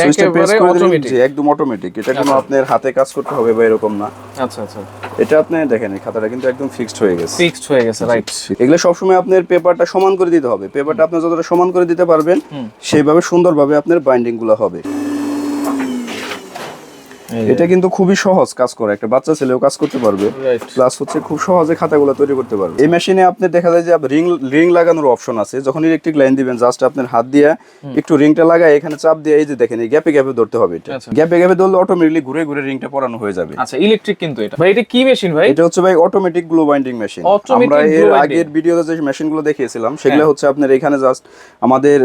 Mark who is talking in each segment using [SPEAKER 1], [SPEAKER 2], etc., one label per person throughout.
[SPEAKER 1] সুইচটা প্রেস করে দিলেন জি একদম অটোমেটিক এটা কোনো
[SPEAKER 2] আচ্ছা।
[SPEAKER 1] আপনার হাতে কাজ করতে হবে বা এরকম না।
[SPEAKER 2] আচ্ছা আচ্ছা।
[SPEAKER 1] এটা আপনি দেখেন এই খাতাটা কিন্তু একদম ফিক্সড হয়ে গেছে।
[SPEAKER 2] ফিক্সড হয়ে গেছে রাইট
[SPEAKER 1] এগুলো সবসময় আপনার পেপারটা সমান করে দিতে হবে। পেপারটা আপনি যতটা সমান করে দিতে পারবেন। সেইভাবে সুন্দরভাবে আপনার বাইন্ডিংগুলো হবে। এটা কিন্তু খুবই সহজ কাজ করে। একটা বাচ্চা ছেলেও কাজ করতে পারবে। প্লাস হচ্ছে খুব সহজে খাতাগুলো তৈরি করতে পারবে। এই মেশিনে আপনি দেখা যায় যে রিং রিং লাগানোর অপশন আছে। যখন ইলেকট্রিক লাইন দিবেন জাস্ট আপনার হাত দিয়ে একটু রিংটা লাগায় এখানে চাপ দিয়ে এই যে দেখেন এই গ্যাপে গ্যাপে ধরতে হবে এটা।
[SPEAKER 2] আচ্ছা।
[SPEAKER 1] গ্যাপে গ্যাপে ধরলে অটোমেটিকলি ঘুরে ঘুরে রিংটা পরানো হয়ে যাবে।
[SPEAKER 2] আচ্ছা ইলেকট্রিক কিন্তু এটা। ভাই এটা কি মেশিন ভাই?
[SPEAKER 1] এটা হচ্ছে ভাই অটোমেটিক গ্লো বাইন্ডিং মেশিন আমরা এর আগের ভিডিওতে যে মেশিনগুলো দেখিয়েছিলাম সেগুলো
[SPEAKER 2] হ্যাঁ।
[SPEAKER 1] হচ্ছে আপনার এখানে জাস্ট আমাদের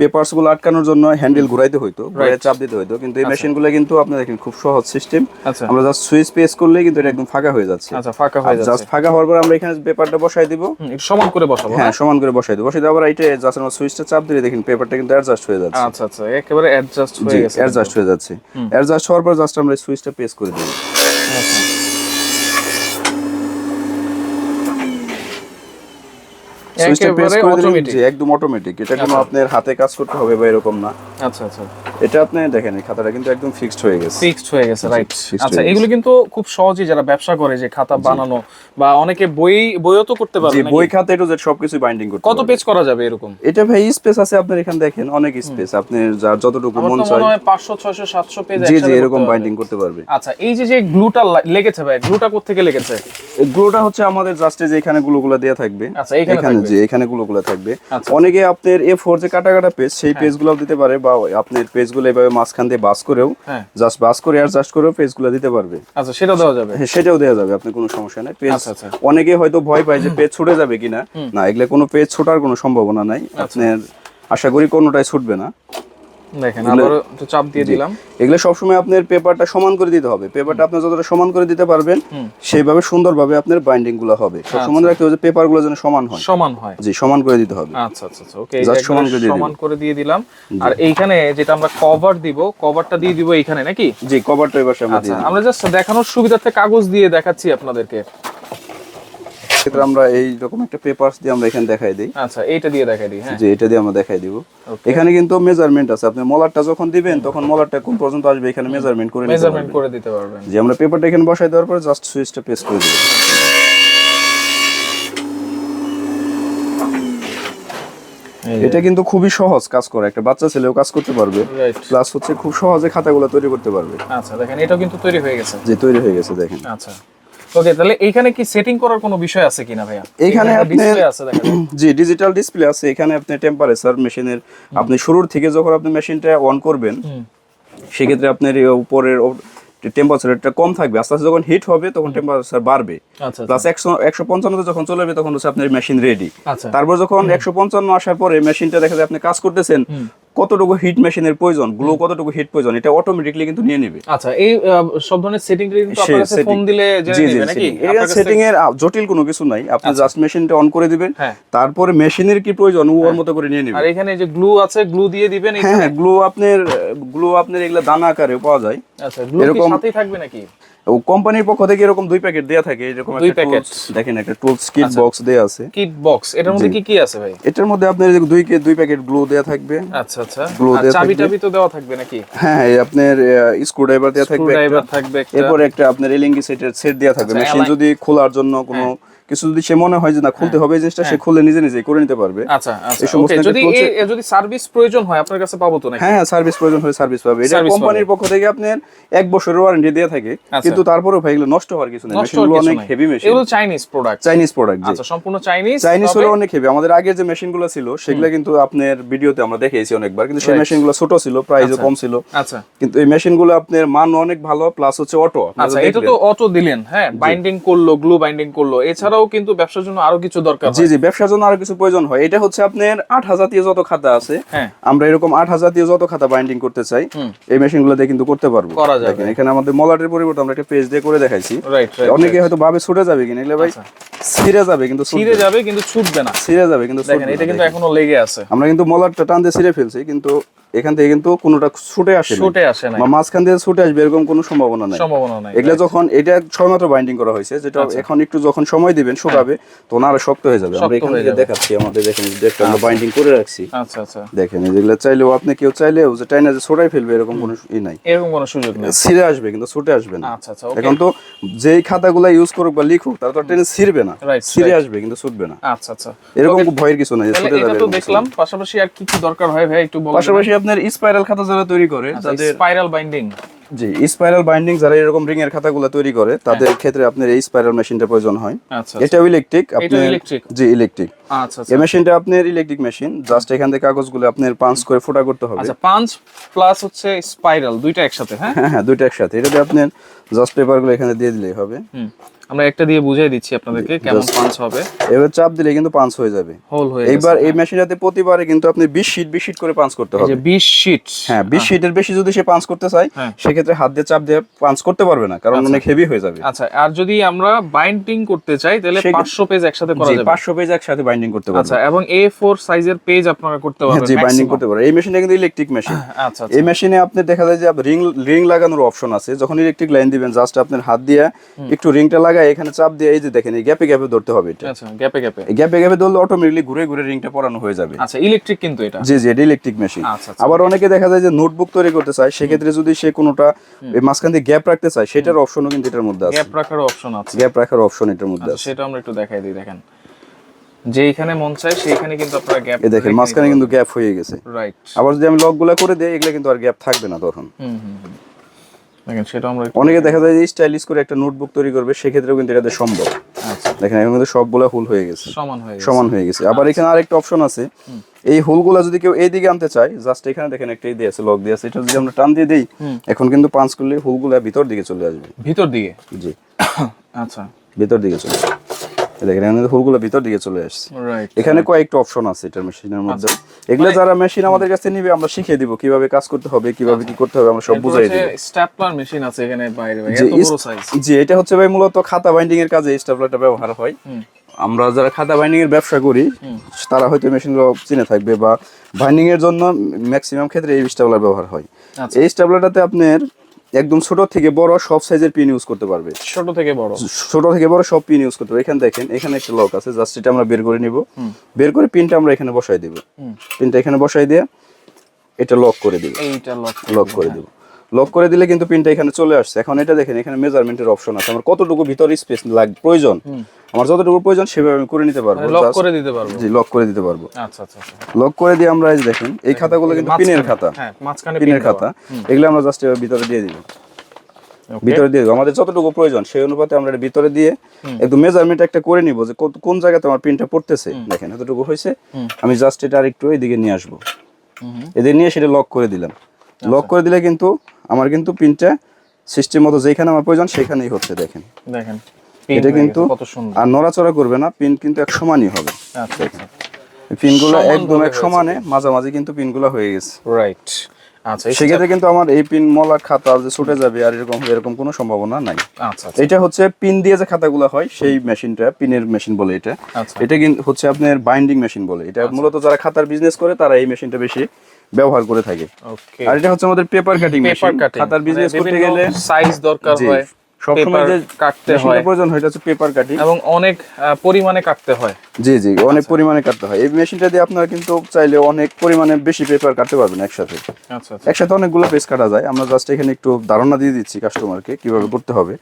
[SPEAKER 1] পেপারসগুলো আটকানোর জন্য হ্যান্ডেল ঘুরাইতে হইতো। চাপ দিতে হইতো। কিন্তু এই মেশিনগুলো কিন্তু আপনি দেখেন খুব সহজ সিস্টেম।
[SPEAKER 2] আচ্ছা।
[SPEAKER 1] আমরা জাস্ট সুইচ প্রেস করলেই কিন্তু এটা একদম ফাঁকা হয়ে যাচ্ছে।
[SPEAKER 2] আচ্ছা ফাঁকা হয়ে যাচ্ছে।
[SPEAKER 1] জাস্ট ফাঁকা হওয়ার পর আমরা এখানে পেপারটা বসাই দিব।
[SPEAKER 2] সমান করে বসাবো
[SPEAKER 1] হ্যাঁ সমান করে বসাই দিব। বসাই পর এটা জাস্ট আমরা সুইচটা চাপ দিলে দেখেন পেপারটা কিন্তু অ্যাডজাস্ট হয়ে যাচ্ছে।
[SPEAKER 2] আচ্ছা আচ্ছা একেবারে অ্যাডজাস্ট হয়ে গেছে।
[SPEAKER 1] অ্যাডজাস্ট হয়ে যাচ্ছে। অ্যাডজাস্ট হওয়ার পর জাস্ট আমরা সুইচটা প্রেস করে দিব সুইচটা প্রেস করে দিলেন একদম অটোমেটিক এটা কোনো
[SPEAKER 2] আচ্ছা।
[SPEAKER 1] আপনার হাতে কাজ করতে হবে বা এরকম না।
[SPEAKER 2] আচ্ছা আচ্ছা।
[SPEAKER 1] এটা আপনি দেখেন এই খাতাটা কিন্তু একদম ফিক্সড হয়ে গেছে।
[SPEAKER 2] ফিক্সড হয়ে গেছে রাইট আচ্ছা এগুলো কিন্তু খুব সহজেই যারা ব্যবসা করে যে খাতা বানানো বা অনেকে বই বইও তো করতে পারবে
[SPEAKER 1] বই খাতা এটু জেড সবকিছু বাইন্ডিং করতে
[SPEAKER 2] কত পেজ করা যাবে এরকম?
[SPEAKER 1] এটা ভাই স্পেস আছে আপনার এখানে দেখেন অনেক স্পেস আপনি যার যতটুকু মন চায়।
[SPEAKER 2] মনে হয় পাঁচশো ছয়শো সাতশো পেজ
[SPEAKER 1] জি জি এরকম বাইন্ডিং করতে পারবে।
[SPEAKER 2] আচ্ছা এই যে যে গ্লুটা লেগেছে ভাই গ্লুটা কোথেকে লেগেছে?
[SPEAKER 1] গ্লোটা হচ্ছে আমাদের জাস্ট যে এখানে গুলোগুলো দেওয়া থাকবে।
[SPEAKER 2] আচ্ছা,
[SPEAKER 1] এখানে। যে এখানে গুলোগুলো থাকবে।
[SPEAKER 2] আচ্ছা।
[SPEAKER 1] অনেকে আপনার এ ফোর যে কাটা কাটা পেজ সেই পেজগুলো দিতে পারে বা আপনার পেজগুলো এভাবে মাঝখান দিয়ে বাস করেও
[SPEAKER 2] হ্যাঁ।
[SPEAKER 1] জাস্ট বাস করে আর জাস্ট করেও পেজগুলো দিতে পারবে।
[SPEAKER 2] আচ্ছা সেটা দেওয়া যাবে?
[SPEAKER 1] হ্যাঁ সেটাও দেওয়া যাবে আপনি কোনো সমস্যা নাই। পেজ
[SPEAKER 2] আচ্ছা, আচ্ছা।
[SPEAKER 1] অনেকে হয়তো ভয় পায় যে পেজ ছুটে যাবে কিনা। না এগুলো কোনো পেজ ছোটার কোনো সম্ভাবনা নাই।
[SPEAKER 2] আচ্ছা।
[SPEAKER 1] আপনার আশা করি কোনোটাই ছুটবে না।
[SPEAKER 2] দেখেন আবার একটু চাপ দিয়ে দিলাম।
[SPEAKER 1] এগুলো সবসময় আপনার পেপারটা সমান করে দিতে হবে। পেপারটা আপনি যতটা সমান করে দিতে পারবেন। সেইভাবে সুন্দরভাবে আপনার বাইন্ডিংগুলো হবে সমান রাখতে হবে যে পেপারগুলো যেন সমান হয়।
[SPEAKER 2] সমান হয়।
[SPEAKER 1] জি সমান করে দিতে হবে।
[SPEAKER 2] আচ্ছা আচ্ছা আচ্ছা ওকে
[SPEAKER 1] সমান করে দিয়ে
[SPEAKER 2] সমান করে দিয়ে দিলাম। আর এইখানে যেটা আমরা কভার দিব কভারটা দিয়ে দিব এইখানে নাকি?
[SPEAKER 1] জি কভারটা এবার আমরা
[SPEAKER 2] আচ্ছা
[SPEAKER 1] দিয়ে দিই।
[SPEAKER 2] আমরা জাস্ট দেখানোর সুবিধার্থে কাগজ দিয়ে দেখাচ্ছি আপনাদেরকে।
[SPEAKER 1] সেক্ষেত্রে আমরা এই রকম একটা পেপারস দিয়ে আমরা এখানে দেখাই দিই।
[SPEAKER 2] আচ্ছা এইটা দিয়ে দেখাই দিই হ্যাঁ।
[SPEAKER 1] যে এটা দিয়ে আমরা দেখাই দিব। এখানে কিন্তু মেজারমেন্ট আছে। আপনি মলারটা যখন দিবেন তখন মলারটা কোন পর্যন্ত আসবে এখানে মেজারমেন্ট করে
[SPEAKER 2] মেজারমেন্ট করে দিতে পারবেন।
[SPEAKER 1] যে আমরা পেপারটা এখানে বসাই দেওয়ার পর জাস্ট সুইচটা প্রেস করে দিব। এটা কিন্তু খুবই সহজ কাজ করে। একটা বাচ্চা ছেলেও কাজ করতে পারবে। প্লাস হচ্ছে খুব সহজে খাতাগুলো তৈরি করতে পারবে।
[SPEAKER 2] আচ্ছা দেখেন এটাও কিন্তু তৈরি হয়ে গেছে।
[SPEAKER 1] যে তৈরি হয়ে গেছে দেখেন।
[SPEAKER 2] আচ্ছা। ওকে তাহলে এইখানে কি সেটিং করার কোনো বিষয় আছে কিনা ভাইয়া?
[SPEAKER 1] এইখানে
[SPEAKER 2] ডিসপ্লে আছে দেখা
[SPEAKER 1] জি ডিজিটাল ডিসপ্লে আছে। এখানে আপনি টেম্পারেচার মেশিনের আপনি শুরুর থেকে যখন আপনি মেশিনটা অন করবেন সেক্ষেত্রে আপনার উপরের টেম্পারেচারটা কম থাকবে। আস্তে আস্তে যখন হিট হবে তখন টেম্পারেচার বাড়বে।
[SPEAKER 2] আচ্ছা
[SPEAKER 1] প্লাস একশো একশো পঞ্চান্নতে যখন চলে যাবে তখন হচ্ছে আপনার মেশিন রেডি
[SPEAKER 2] আচ্ছা।
[SPEAKER 1] তারপর যখন একশো পঞ্চান্ন আসার পরে মেশিনটা দেখা যায় আপনি কাজ করতেছেন কতটুকু হিট মেশিনের প্রয়োজন গ্লো কতটুকু হিট প্রয়োজন এটা অটোমেটিকলি কিন্তু নিয়ে নেবে।
[SPEAKER 2] আচ্ছা এই সব ধরনের সেটিং কিন্তু আপনার কাছে ফোন দিলে জেনে নেবে নাকি? আপনার
[SPEAKER 1] সেটিং এর জটিল কোনো কিছু নাই। আপনি জাস্ট মেশিনটা অন করে দিবেন
[SPEAKER 2] হ্যাঁ।
[SPEAKER 1] তারপরে মেশিনের কি প্রয়োজন ও ওর মতো করে নিয়ে নেবে।
[SPEAKER 2] আর এখানে যে গ্লু আছে গ্লু দিয়ে দিবেন
[SPEAKER 1] হ্যাঁ হ্যাঁ গ্লো আপনার গ্লো আপনার এগুলা দানা আকারে পাওয়া যায়।
[SPEAKER 2] আচ্ছা গ্লু কি সাথেই থাকবে নাকি?
[SPEAKER 1] কোম্পানির পক্ষ থেকে এরকম দুই প্যাকেট দেয়া থাকে এরকম
[SPEAKER 2] দুই প্যাকেট।
[SPEAKER 1] দেখেন একটা টুলস কিট বক্স দেয়া আছে।
[SPEAKER 2] কিট বক্স এটার মধ্যে কি কি আছে ভাই?
[SPEAKER 1] এটার মধ্যে আপনার দুই কে দুই প্যাকেট গ্লু দেয়া থাকবে।
[SPEAKER 2] আচ্ছা আচ্ছা। গ্লু
[SPEAKER 1] দেয়া
[SPEAKER 2] চাবি টাবি তো দেওয়া থাকবে নাকি?
[SPEAKER 1] হ্যাঁ আপনার স্ক্রু ড্রাইভার দেয়া থাকবে
[SPEAKER 2] স্ক্রু
[SPEAKER 1] ড্রাইভার
[SPEAKER 2] থাকবে
[SPEAKER 1] এরপর একটা আপনার এলিঙ্গি সেটের সেট দেয়া থাকবে।
[SPEAKER 2] আচ্ছা,
[SPEAKER 1] মেশিন যদি খোলার জন্য কোনো কিছু যদি সে মনে হয় যে না খুলতে হবে জিনিসটা সে খুলে নিজে নিজে করে নিতে পারবে।
[SPEAKER 2] আচ্ছা আচ্ছা।
[SPEAKER 1] এই সমস্ত
[SPEAKER 2] যদি যদি সার্ভিস প্রয়োজন হয় আপনার কাছে পাবো তো নাকি?
[SPEAKER 1] হ্যাঁ হ্যাঁ সার্ভিস প্রয়োজন হলে সার্ভিস পাবে। এটা কোম্পানির পক্ষ থেকে আপনার এক বছরের ওয়ারেন্টি দেয়া থাকে।
[SPEAKER 2] আচ্ছা।
[SPEAKER 1] কিন্তু তারপরেও ভাই এগুলো নষ্ট হওয়ার কিছু নেই। মেশিনগুলো অনেক হেভি মেশিন
[SPEAKER 2] এগুলো চাইনিজ প্রোডাক্ট
[SPEAKER 1] চাইনিজ প্রোডাক্ট
[SPEAKER 2] আচ্ছা সম্পূর্ণ চাইনিজ
[SPEAKER 1] চাইনিজ হলো অনেক হেভি আমাদের যে মেশিনগুলো ছিল সেগুলো কিন্তু আপনার ভিডিওতে আমরা দেখিয়েছি অনেকবার। কিন্তু সেই. মেশিনগুলো ছোট ছিল প্রাইসও কম ছিল।
[SPEAKER 2] আচ্ছা।
[SPEAKER 1] কিন্তু এই মেশিনগুলো আপনার মান অনেক ভালো প্লাস হচ্ছে অটো
[SPEAKER 2] আচ্ছা এটা তো অটো দিলেন হ্যাঁ বাইন্ডিং করল গ্লু বাইন্ডিং করল। এছাড়াও কিন্তু ব্যবসার জন্য আরও কিছু দরকার
[SPEAKER 1] জি জি ব্যবসার জন্য আরও কিছু প্রয়োজন হয়। এটা হচ্ছে আপনার আট হাজার যত খাতা আছে
[SPEAKER 2] হ্যাঁ।
[SPEAKER 1] আমরা এরকম আট হাজার যত খাতা বাইন্ডিং করতে চাই। এই মেশিনগুলো দিয়ে কিন্তু করতে পারব।
[SPEAKER 2] করা যাবে।
[SPEAKER 1] এখানে আমাদের মলাটের পরিবর্তে আমরা একটা পেজ দিয়ে করে দেখাইছি। অনেকে হয়তো ভাবে ছুটে যাবে কিনা এগুলো ভাই
[SPEAKER 2] আচ্ছা।
[SPEAKER 1] ছিঁড়ে যাবে কিন্তু
[SPEAKER 2] ছিঁড়ে যাবে কিন্তু ছুটবে না।
[SPEAKER 1] ছিঁড়ে যাবে কিন্তু
[SPEAKER 2] এটা কিন্তু এখনও লেগে আছে।
[SPEAKER 1] আমরা কিন্তু মলারটা টান দিয়ে ছিঁড়ে ফেলছি কিন্তু এখান থেকে কিন্তু কোনোটা ছুটে আসে
[SPEAKER 2] শুটে আসে না
[SPEAKER 1] মাঝখান দিয়ে ছুটে আসবে এরকম কোনো সম্ভাবনা নাই।
[SPEAKER 2] সম্ভাবনা নাই।
[SPEAKER 1] এগুলো যখন এটা ছয় বাইন্ডিং করা হয়েছে যেটা এখন একটু যখন সময় দিবেন শুকাবে তখন আরও শক্ত হয়ে যাবে। আমরা এখান থেকে দেখাচ্ছি আমাদের দেখেন একটা আমরা বাইন্ডিং করে রাখছি।
[SPEAKER 2] আচ্ছা আচ্ছা।
[SPEAKER 1] দেখেন এই যেগুলো চাইলেও আপনি কেউ চাইলেও যে টাইনা যে ছোটাই ফেলবে এরকম কোনো ই নাই।
[SPEAKER 2] এরকম কোনো সুযোগ নেই।
[SPEAKER 1] ছিঁড়ে আসবে কিন্তু ছুটে আসবে না।
[SPEAKER 2] আচ্ছা আচ্ছা
[SPEAKER 1] এখন তো যেই খাতাগুলো ইউজ করুক বা লিখুক তারা তো টেনে ছিঁড়বে না। ছিঁড়ে আসবে কিন্তু ছুটবে না।
[SPEAKER 2] আচ্ছা আচ্ছা।
[SPEAKER 1] এরকম ভয়ের কিছু নাই ছুটে
[SPEAKER 2] এটা তো দেখলাম পাশাপাশি আর কি কি দরকার হয় ভাই একটু বলুন।
[SPEAKER 1] পাশাপাশি আপনার স্পাইরাল খাতা যারা তৈরি করে
[SPEAKER 2] আচ্ছা,
[SPEAKER 1] তাদের
[SPEAKER 2] স্পাইরাল বাইন্ডিং
[SPEAKER 1] জি স্পাইরাল বাইন্ডিং যারা এরকম রিং এর খাতাগুলো তৈরি করে তাদের ক্ষেত্রে আপনার এই স্পাইরাল মেশিনটা প্রয়োজন হয়। এটাও ইলেকট্রিক
[SPEAKER 2] electric?
[SPEAKER 1] জি ইলেকট্রিক
[SPEAKER 2] আচ্ছা আচ্ছা।
[SPEAKER 1] এই মেশিনটা আপনার ইলেকট্রিক মেশিন জাস্ট এখান থেকে কাগজগুলো আপনার পাঞ্চ করে ফোটা করতে হবে।
[SPEAKER 2] আচ্ছা পাঁচ প্লাস হচ্ছে স্পাইরাল দুইটা একসাথে হ্যাঁ?
[SPEAKER 1] হ্যাঁ হ্যাঁ দুইটা একসাথে। এটাতে আপনার জাস্ট পেপারগুলো এখানে দিয়ে দিলেই হবে।
[SPEAKER 2] হুম। আমরা একটা দিয়ে বুঝিয়ে দিচ্ছি আপনাদেরকে কেমন পাঁচ হবে।
[SPEAKER 1] এবার চাপ দিলে কিন্তু পাঞ্চ হয়ে যাবে।
[SPEAKER 2] হোল হয়ে
[SPEAKER 1] এইবার এই মেশিনটাতে প্রতিবারে কিন্তু আপনি বিশ শিট বিশ শিট করে পাঞ্চ করতে
[SPEAKER 2] এই
[SPEAKER 1] হবে।
[SPEAKER 2] যে 20 শিট
[SPEAKER 1] হ্যাঁ বিশ শিটের বেশি যদি সে পাঞ্চ করতে চায়
[SPEAKER 2] হ্যাঁ।
[SPEAKER 1] সেক্ষেত্রে হাত দিয়ে চাপ দিয়ে পাঞ্চ করতে পারবে না কারণ অনেক হেভি হয়ে যাবে।
[SPEAKER 2] আচ্ছা আর যদি আমরা বাইন্ডিং করতে চাই তাহলে 500 পেজ একসাথে করা যাবে।
[SPEAKER 1] পাঁচশো পেজ একসাথে বাইন্ডিং করতে পারবে।
[SPEAKER 2] আচ্ছা এবং A4 সাইজের পেজ আপনারা করতে
[SPEAKER 1] হ্যাঁ,
[SPEAKER 2] পারবেন
[SPEAKER 1] জি বাইন্ডিং করতে পারবে। এই মেশিনটা কিন্তু ইলেকট্রিক মেশিন
[SPEAKER 2] আচ্ছা আচ্ছা।
[SPEAKER 1] এই মেশিনে আপনি দেখা যায় যে রিং রিং লাগানোর অপশন আছে। যখন ইলেকট্রিক লাইন দিবেন জাস্ট আপনার হাত দিয়ে একটু রিংটা লাগায় এখানে চাপ দিয়ে এই যে দেখেন এই গ্যাপে গ্যাপে ধরতে হবে এটা।
[SPEAKER 2] আচ্ছা গ্যাপে গ্যাপে
[SPEAKER 1] গ্যাপে গ্যাপে ধরলে অটোমেটিকলি ঘুরে ঘুরে রিংটা পরানো হয়ে যাবে।
[SPEAKER 2] আচ্ছা ইলেকট্রিক কিন্তু এটা।
[SPEAKER 1] জি জি এটা ইলেকট্রিক মেশিন
[SPEAKER 2] আচ্ছা, আচ্ছা।
[SPEAKER 1] আবার অনেকে দেখা যায় যে নোটবুক তৈরি করতে চায় সেক্ষেত্রে যদি সে কোনোটা মাঝখান দিয়ে গ্যাপ রাখতে চায় সেটার অপশনও কিন্তু এটার মধ্যে আছে।
[SPEAKER 2] গ্যাপ রাখার অপশন আছে।
[SPEAKER 1] গ্যাপ রাখার অপশন এটার মধ্যে
[SPEAKER 2] আচ্ছা,
[SPEAKER 1] আছে।
[SPEAKER 2] সেটা আমরা একটু দেখাই দিই দেখেন। যেইখানে মন চায় সেইখানে কিন্তু আপনারা গ্যাপ
[SPEAKER 1] এই দেখেন মাঝখানে কিন্তু গ্যাপ হয়ে গেছে।
[SPEAKER 2] রাইট
[SPEAKER 1] আবার যদি আমি লকগুলা করে দিই এগুলো কিন্তু আর গ্যাপ থাকবে না তখন।
[SPEAKER 2] হুম হুম। দেখেন সেটা আমরা
[SPEAKER 1] অনেকে দেখা যায় যে স্টাইলিশ করে একটা নোটবুক তৈরি করবে সেক্ষেত্রেও কিন্তু এটাতে সম্ভব।
[SPEAKER 2] আচ্ছা।
[SPEAKER 1] দেখেন এখন কিন্তু সবগুলা হুল হয়ে গেছে।
[SPEAKER 2] সমান হয়ে গেছে।
[SPEAKER 1] সমান হয়ে গেছে। আবার এখানে আরেকটা অপশন আছে। এই হোলগুলা যদি কেউ এই দিকে আনতে চায় জাস্ট এখানে দেখেন একটা দিয়ে আছে লক দিয়ে আছে এটা যদি আমরা টান দিয়ে দেই এখন কিন্তু পাঁচ করলে হোলগুলা ভিতর দিকে চলে আসবে।
[SPEAKER 2] ভিতর দিকে?
[SPEAKER 1] জি।
[SPEAKER 2] আচ্ছা।
[SPEAKER 1] ভিতর দিকে চলে আসবে। দেখেন এখানে ভিতর দিকে চলে আসছে। এখানে কয়েকটা অপশন আছে এটার মেশিনের মধ্যে। এগুলো যারা মেশিন আমাদের কাছে নিবে আমরা শিখিয়ে দিব কীভাবে কাজ করতে হবে কীভাবে কি করতে হবে আমরা সব বুঝাই দিব।
[SPEAKER 2] স্ট্যাপলার মেশিন আছে এখানে বাইরে ভাই এত বড় সাইজ
[SPEAKER 1] জি এটা হচ্ছে ভাই মূলত খাতা বাইন্ডিং এর কাজে স্টাপলারটা ব্যবহার হয়। আমরা যারা খাতা বাইন্ডিং এর ব্যবসা করি তারা হয়তো মেশিনগুলো চিনে থাকবে বা বাইন্ডিং এর জন্য ম্যাক্সিমাম ক্ষেত্রে এই স্টাপলার ব্যবহার হয়।
[SPEAKER 2] আচ্ছা।
[SPEAKER 1] এই স্টাপলারটাতে আপনার একদম ছোট থেকে বড় সব সাইজের পিন ইউজ করতে পারবে।
[SPEAKER 2] ছোট থেকে বড়।
[SPEAKER 1] ছোট থেকে বড় সব পিন ইউজ করতে পারবে। এখানে দেখেন এখানে একটা লক আছে জাস্ট এটা আমরা বের করে নিব। বের করে পিনটা আমরা এখানে বসাই দিব। পিনটা এখানে বসাই দিয়ে এটা লক করে দিব।
[SPEAKER 2] এইটা লক
[SPEAKER 1] লক করে দেব। লক করে দিলে কিন্তু পিনটা এখানে চলে আসছে। এখন এটা দেখেন এখানে মেজারমেন্টের অপশন আছে। আমার কতটুকু ভিতরে স্পেস লাগ প্রয়োজন? আমার যতটুকু প্রয়োজন সেভাবে আমি করে নিতে পারব।
[SPEAKER 2] লক করে দিতে পারব।
[SPEAKER 1] জি লক করে দিতে পারব।
[SPEAKER 2] আচ্ছা আচ্ছা আচ্ছা।
[SPEAKER 1] লক করে দিয়ে আমরা এই দেখেন এই খাতাগুলো কিন্তু পিনের খাতা।
[SPEAKER 2] হ্যাঁ মাঝখানে
[SPEAKER 1] পিনের খাতা। এগুলো আমরা জাস্ট ভিতরে দিয়ে দিব। ভিতরে দিয়ে আমাদের যতটুকু প্রয়োজন সেই অনুপাতে আমরা এটা ভিতরে দিয়ে একদম মেজারমেন্ট একটা করে নিব যে কোন জায়গাতে আমার পিনটা পড়তেছে। দেখেন এতটুকু হয়েছে। আমি জাস্ট এটা আরেকটু এইদিকে নিয়ে আসব। এদের নিয়ে সেটা লক করে দিলাম। লক করে দিলে কিন্তু আমার কিন্তু পিনটা সিস্টেম মতো যেখানে আমার প্রয়োজন সেখানেই হচ্ছে দেখেন।
[SPEAKER 2] দেখেন
[SPEAKER 1] এটা কিন্তু
[SPEAKER 2] কত সুন্দর।
[SPEAKER 1] আর নড়াচড়া করবে না পিন কিন্তু এক সমানই হবে।
[SPEAKER 2] আচ্ছা আচ্ছা।
[SPEAKER 1] পিনগুলো একদম এক সমানে মাঝামাঝি কিন্তু পিনগুলো হয়ে গেছে।
[SPEAKER 2] রাইট আচ্ছা
[SPEAKER 1] সেক্ষেত্রে কিন্তু আমার এই পিন মলা খাতা যে ছুটে যাবে আর এরকম এরকম কোনো সম্ভাবনা নাই।
[SPEAKER 2] আচ্ছা আচ্ছা।
[SPEAKER 1] এটা হচ্ছে পিন দিয়ে যে খাতাগুলো হয় সেই মেশিনটা পিনের মেশিন বলে এটা।
[SPEAKER 2] আচ্ছা।
[SPEAKER 1] এটা কিন্তু হচ্ছে আপনার বাইন্ডিং মেশিন বলে। এটা মূলত যারা খাতার বিজনেস করে তারা এই মেশিনটা বেশি ব্যবহার করে থাকে। আর এটা হচ্ছে আমাদের পেপার কাটিং মেশিন খাতার বিজনেস করতে গেলে
[SPEAKER 2] সাইজ দরকার হয়
[SPEAKER 1] সবসময় যে
[SPEAKER 2] কাটতে হয়।
[SPEAKER 1] প্রয়োজন হয় এটা হচ্ছে পেপার কাটিং
[SPEAKER 2] এবং অনেক পরিমাণে কাটতে হয়।
[SPEAKER 1] জি জি অনেক পরিমাণে কাটতে হয়। এই মেশিনটা দিয়ে আপনারা কিন্তু চাইলে অনেক পরিমাণে বেশি পেপার কাটতে পারবেন একসাথে।
[SPEAKER 2] আচ্ছা আচ্ছা।
[SPEAKER 1] একসাথে অনেকগুলো পেজ কাটা যায়। আমরা জাস্ট এখানে একটু ধারণা দিয়ে দিচ্ছি কাস্টমারকে কীভাবে করতে হবে।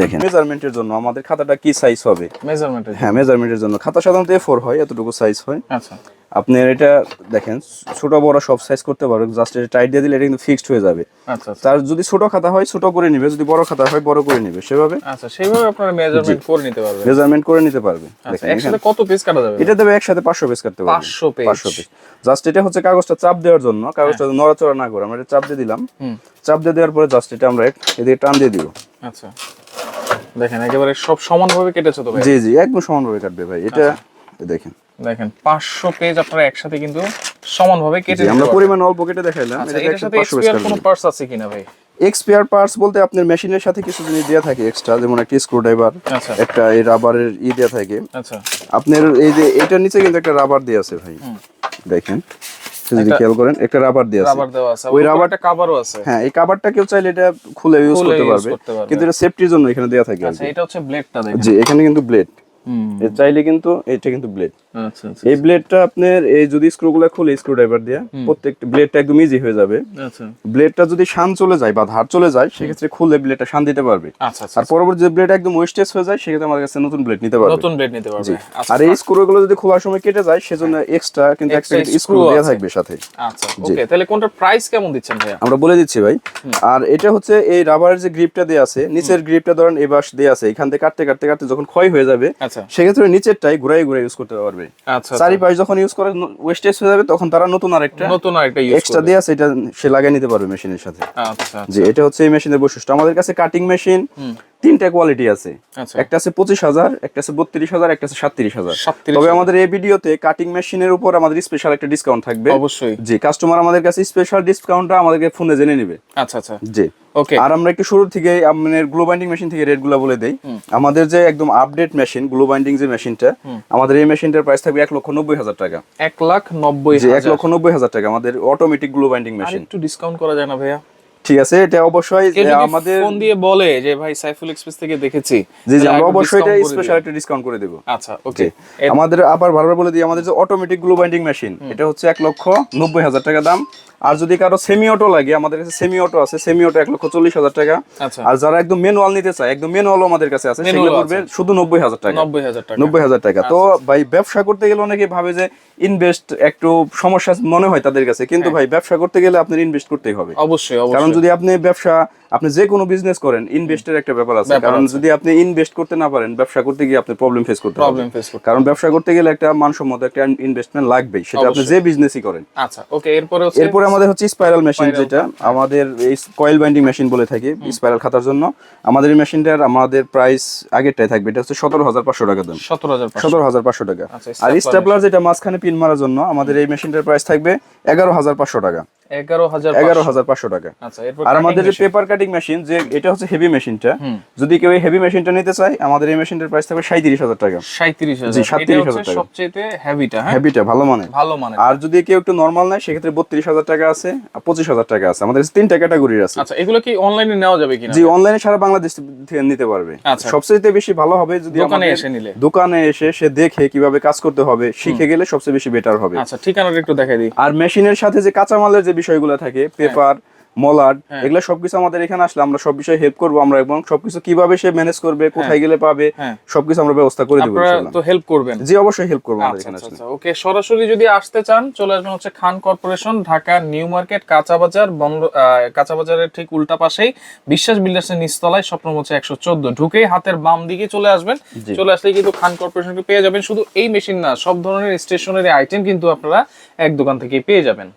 [SPEAKER 1] দেখেন। মেজারমেন্টের জন্য আমাদের খাতাটা কি সাইজ হবে?
[SPEAKER 2] মেজারমেন্টের
[SPEAKER 1] হ্যাঁ মেজারমেন্টের জন্য। খাতা সাধারণত এ ফোর হয় এতটুকু সাইজ হয়।
[SPEAKER 2] আচ্ছা।
[SPEAKER 1] আপনার এটা দেখেন ছোট বড় সব সাইজ করতে পারবেন জাস্ট এটা টাইট দিয়ে দিলে এটা কিন্তু ফিক্সড হয়ে যাবে।
[SPEAKER 2] আচ্ছা আচ্ছা।
[SPEAKER 1] তার যদি ছোট খাতা হয় ছোট করে নিবে যদি বড় খাতা হয় বড় করে নিবে। সেভাবে?
[SPEAKER 2] আচ্ছা সেইভাবে আপনারা মেজারমেন্ট করে নিতে পারবেন।
[SPEAKER 1] মেজারমেন্ট করে নিতে পারবে।
[SPEAKER 2] আচ্ছা একসাথে কত কাটা যাবে?
[SPEAKER 1] এটা দেবে একসাথে পেজ কাটতে পারবে।
[SPEAKER 2] 500 page।
[SPEAKER 1] পাঁচশো পেজ জাস্ট এটা হচ্ছে কাগজটা চাপ দেওয়ার জন্য। কাগজটা নড়াচড়া না করে আমরা এটা চাপ দিয়ে দিলাম। চাপ দিয়ে দেওয়ার পরে জাস্ট এটা আমরা এদিকে টান দিয়ে দিব।
[SPEAKER 2] আচ্ছা। দেখেন একেবারে সব সমানভাবে কেটেছে তো ভাই?
[SPEAKER 1] জি জি একদম সমানভাবে কাটবে ভাই। এটা
[SPEAKER 2] আচ্ছা।
[SPEAKER 1] দেখেন।
[SPEAKER 2] দেখেন পাঁচশো পেজ আপনারা একসাথে কিন্তু সমানভাবে কেটে
[SPEAKER 1] আমরা পরিমাণ অল্প কেটে দেখাইলাম।
[SPEAKER 2] আচ্ছা
[SPEAKER 1] এটা
[SPEAKER 2] এটার সাথে এক্সপিয়ার কোনো পার্টস আছে কিনা ভাই?
[SPEAKER 1] এক্সপিয়ার পার্টস বলতে আপনার মেশিনের সাথে কিছু জিনিস দেওয়া থাকে এক্সট্রা যেমন একটা স্ক্রু ড্রাইভার
[SPEAKER 2] আচ্ছা।
[SPEAKER 1] একটা এই রাবারের ই দেওয়া থাকে।
[SPEAKER 2] আচ্ছা।
[SPEAKER 1] আপনার এই যে এটার নিচে কিন্তু একটা রাবার দেওয়া আছে ভাই। দেখেন। যদি খেয়াল করেন একটা রাবার দিয়ে আছে।
[SPEAKER 2] রাবার দেওয়া আছে।
[SPEAKER 1] ওই
[SPEAKER 2] রাবারটা কভারও আছে।
[SPEAKER 1] হ্যাঁ এই কাভারটা কেউ চাইলে এটা খুলে ইউজ করতে পারবে। কিন্তু এটা সেফটির জন্য এখানে দেওয়া থাকে
[SPEAKER 2] আচ্ছা এটা হচ্ছে ব্লেডটা দেখেন।
[SPEAKER 1] জি এখানে কিন্তু ব্লেড
[SPEAKER 2] হুম।
[SPEAKER 1] চাইলে কিন্তু এটা কিন্তু ব্লেড
[SPEAKER 2] আচ্ছা আচ্ছা
[SPEAKER 1] এই ব্লেডটা আপনার এই যদি স্ক্রুগুলো খুলে স্ক্রু ড্রাইভার দিয়ে প্রত্যেকটা ব্লেডটা একদম ইজি হয়ে যাবে।
[SPEAKER 2] আচ্ছা।
[SPEAKER 1] ব্লেডটা যদি শান চলে যায় বা ধার চলে যায় সেক্ষেত্রে খুলে ব্লেডটা শান দিতে পারবে।
[SPEAKER 2] আচ্ছা আচ্ছা
[SPEAKER 1] আর পরবর্তী যে ব্লেড একদম ওয়েস্টেজ হয়ে যায় সেক্ষেত্রে আমার কাছে নতুন ব্লেড নিতে পারবে।
[SPEAKER 2] নতুন ব্লেড নিতে পারবে। আচ্ছা
[SPEAKER 1] আর এই স্ক্রুগুলো যদি খোলার সময় কেটে যায় সেজন্য এক্সট্রা কিন্তু একটা স্ক্রু দেওয়া থাকবে সাথে।
[SPEAKER 2] আচ্ছা ওকে তাহলে কোনটার প্রাইস কেমন দিচ্ছেন ভাইয়া?
[SPEAKER 1] আমরা বলে দিচ্ছি ভাই। আর এটা হচ্ছে এই রাবারের যে গ্রিপটা দেওয়া আছে নিচের গ্রিপটা ধরেন এই বাস দেওয়া আছে এখান থেকে কাটতে কাটতে কাটতে যখন ক্ষয় হয়ে যাবে
[SPEAKER 2] আচ্ছা।
[SPEAKER 1] সেক্ষেত্রে নিচেরটাই ঘুরাই ঘুরাই ইউজ করতে পারবে।
[SPEAKER 2] আচ্ছা
[SPEAKER 1] চারিপাশ যখন ইউজ করে ওয়েস্টেজ হয়ে যাবে তখন তারা নতুন আরেকটা
[SPEAKER 2] নতুন আরেকটা ইউজ
[SPEAKER 1] এক্সট্রা দেওয়া আছে এটা সে লাগিয়ে নিতে পারবে মেশিনের সাথে।
[SPEAKER 2] আচ্ছা
[SPEAKER 1] যে এটা হচ্ছে এই মেশিনের বৈশিষ্ট্য। আমাদের কাছে কাটিং মেশিন তিনটা কোয়ালিটি আছে।
[SPEAKER 2] আচ্ছা।
[SPEAKER 1] একটা আছে পঁচিশ হাজার একটা আছে বত্রিশ হাজার একটা আছে সাতত্রিশ হাজার।
[SPEAKER 2] 37,000
[SPEAKER 1] তবে আমাদের এই ভিডিওতে কাটিং মেশিনের উপর আমাদের স্পেশাল একটা ডিসকাউন্ট থাকবে।
[SPEAKER 2] অবশ্যই।
[SPEAKER 1] জি কাস্টমার আমাদের কাছে স্পেশাল ডিসকাউন্টটা আমাদেরকে ফোনে জেনে নেবে।
[SPEAKER 2] আচ্ছা আচ্ছা।
[SPEAKER 1] জি।
[SPEAKER 2] ওকে
[SPEAKER 1] আর আমরা একটু শুরু থেকে আমাদের গ্লো বাইন্ডিং মেশিন থেকে রেটগুলো বলে দেই। আমাদের যে একদম আপডেট মেশিন গ্লো বাইন্ডিং যে মেশিনটা আমাদের এই মেশিনটার প্রাইস থাকবে এক লক্ষ নব্বই হাজার টাকা।
[SPEAKER 2] এক লাখ নব্বই
[SPEAKER 1] এক লক্ষ নব্বই হাজার টাকা আমাদের অটোমেটিক গ্লো বাইন্ডিং মেশিন
[SPEAKER 2] একটু ডিসকাউন্ট করা যায় না ভাইয়া?
[SPEAKER 1] ঠিক আছে এটা অবশ্যই আমাদের
[SPEAKER 2] ফোন দিয়ে বলে যে ভাই সাইফুল এক্সপ্রেস থেকে দেখেছি।
[SPEAKER 1] জি জি আমরা অবশ্যই এটা স্পেশাল একটা ডিসকাউন্ট করে দেবো।
[SPEAKER 2] আচ্ছা ওকে
[SPEAKER 1] আমাদের আবার বারবার বলে দিই আমাদের যে অটোমেটিক গ্লো বাইন্ডিং মেশিন এটা হচ্ছে এক লক্ষ নব্বই হাজার টাকা দাম। আর যদি কারও সেমি অটো লাগে আমাদের কাছে সেমি অটো আছে সেমি অটো এক লক্ষ চল্লিশ হাজার টাকা।
[SPEAKER 2] আচ্ছা।
[SPEAKER 1] আর যারা একদম ম্যানুয়াল নিতে চায় একদম ম্যানুয়ালও আমাদের কাছে আছে সেগুলো পড়বে শুধু নব্বই হাজার টাকা।
[SPEAKER 2] নব্বই হাজার টাকা।
[SPEAKER 1] নব্বই হাজার টাকা। তো ভাই ব্যবসা করতে গেলে অনেকে ভাবে যে ইনভেস্ট একটু সমস্যা মনে হয় তাদের কাছে কিন্তু ভাই ব্যবসা করতে গেলে আপনার ইনভেস্ট করতেই হবে।
[SPEAKER 2] অবশ্যই
[SPEAKER 1] কারণ
[SPEAKER 2] অবশ্যই
[SPEAKER 1] যদি আপনি ব্যবসা আপনি যে কোনো বিজনেস করেন ইনভেস্টের একটা ব্যাপার আছে। কারণ যদি আপনি ইনভেস্ট করতে না পারেন ব্যবসা করতে গিয়ে আপনি প্রবলেম ফেস করতে
[SPEAKER 2] প্রবলেম ফেস করতে
[SPEAKER 1] কারণ ব্যবসা করতে গেলে একটা মানসম্মত একটা ইনভেস্টমেন্ট লাগবেই। সেটা আপনি যে বিজনেসই করেন।
[SPEAKER 2] আচ্ছা ওকে এরপরে
[SPEAKER 1] এরপরে আমাদের হচ্ছে স্পাইরাল মেশিন যেটা। আমাদের এই কয়েল বাইন্ডিং মেশিন বলে থাকি স্পাইরাল খাতার জন্য। আমাদের এই মেশিনটার আমাদের প্রাইস আগেরটাই থাকবে। এটা হচ্ছে সতেরো হাজার পাঁচশো টাকা দাম।
[SPEAKER 2] সতেরো হাজার
[SPEAKER 1] সতেরো হাজার পাঁচশো টাকা।
[SPEAKER 2] আচ্ছা,
[SPEAKER 1] আর স্টেপলার যেটা মাঝখানে পিন মারার জন্য আমাদের এই মেশিনটার প্রাইস থাকবে এগারো হাজার পাঁচশো টাকা। টাকা।
[SPEAKER 2] আচ্ছা
[SPEAKER 1] আর আমাদের যে পেপার কাটিং মেশিন যে এটা হচ্ছে হেভি মেশিনটা যদি কেউ হেভি মেশিনটা নিতে চায় আমাদের এই মেশিনটার প্রাইস থাকবে সাঁত্রিশ হাজার টাকা।
[SPEAKER 2] সাঁত্রিশ
[SPEAKER 1] জি, 37,000 টাকা।
[SPEAKER 2] সবচেয়ে হেভিটা হ্যাঁ?
[SPEAKER 1] হেভিটা ভালো মানে
[SPEAKER 2] ভালো মানে
[SPEAKER 1] আর যদি কেউ একটু নর্মাল নেয় সেক্ষেত্রে বত্রিশ হাজার টাকা আছে আর টাকা আছে। আমাদের তিনটা ক্যাটাগরির আছে।
[SPEAKER 2] আচ্ছা এগুলো কি অনলাইনে নেওয়া যাবে কিনা?
[SPEAKER 1] জি অনলাইনে সারা বাংলাদেশ থেকে নিতে পারবে।
[SPEAKER 2] আচ্ছা।
[SPEAKER 1] সবচেয়ে বেশি ভালো হবে যদি
[SPEAKER 2] দোকানে এসে নিলে।
[SPEAKER 1] দোকানে এসে সে দেখে কীভাবে কাজ করতে হবে শিখে গেলে সবচেয়ে বেশি বেটার হবে।
[SPEAKER 2] আচ্ছা ঠিকানাটা একটু দেখাই দিই।
[SPEAKER 1] আর মেশিনের সাথে যে কাঁচামালের যে বিষয়গুলো থাকে পেপার মলার
[SPEAKER 2] হ্যাঁ।
[SPEAKER 1] এগুলো সবকিছু আমাদের এখানে আসলে আমরা সব বিষয়ে হেল্প করব আমরা এবং সবকিছু কীভাবে সে ম্যানেজ করবে কোথায় গেলে পাবে
[SPEAKER 2] হ্যাঁ।
[SPEAKER 1] সবকিছু আমরা ব্যবস্থা করে দেবো
[SPEAKER 2] তো হেল্প করবেন।
[SPEAKER 1] জি অবশ্যই হেল্প করব আমাদের
[SPEAKER 2] আচ্ছা
[SPEAKER 1] এখানে
[SPEAKER 2] আচ্ছা আচ্ছা ওকে সরাসরি যদি আসতে চান চলে আসবেন হচ্ছে Khan corporation Dhaka new market কাঁচা বাজার বন্ধ কাঁচা বাজারের ঠিক উল্টা পাশেই বিশ্বাস বিল্ডার্সের নিচতলায় স্বপ্ন হচ্ছে একশো চোদ্দ। ঢুকেই হাতের বাম দিকে চলে আসবেন। চলে আসলে কিন্তু খান কর্পোরেশনকে পেয়ে যাবেন। শুধু এই মেশিন না সব ধরনের স্টেশনারি আইটেম কিন্তু আপনারা এক দোকান থেকে পেয়ে যাবেন।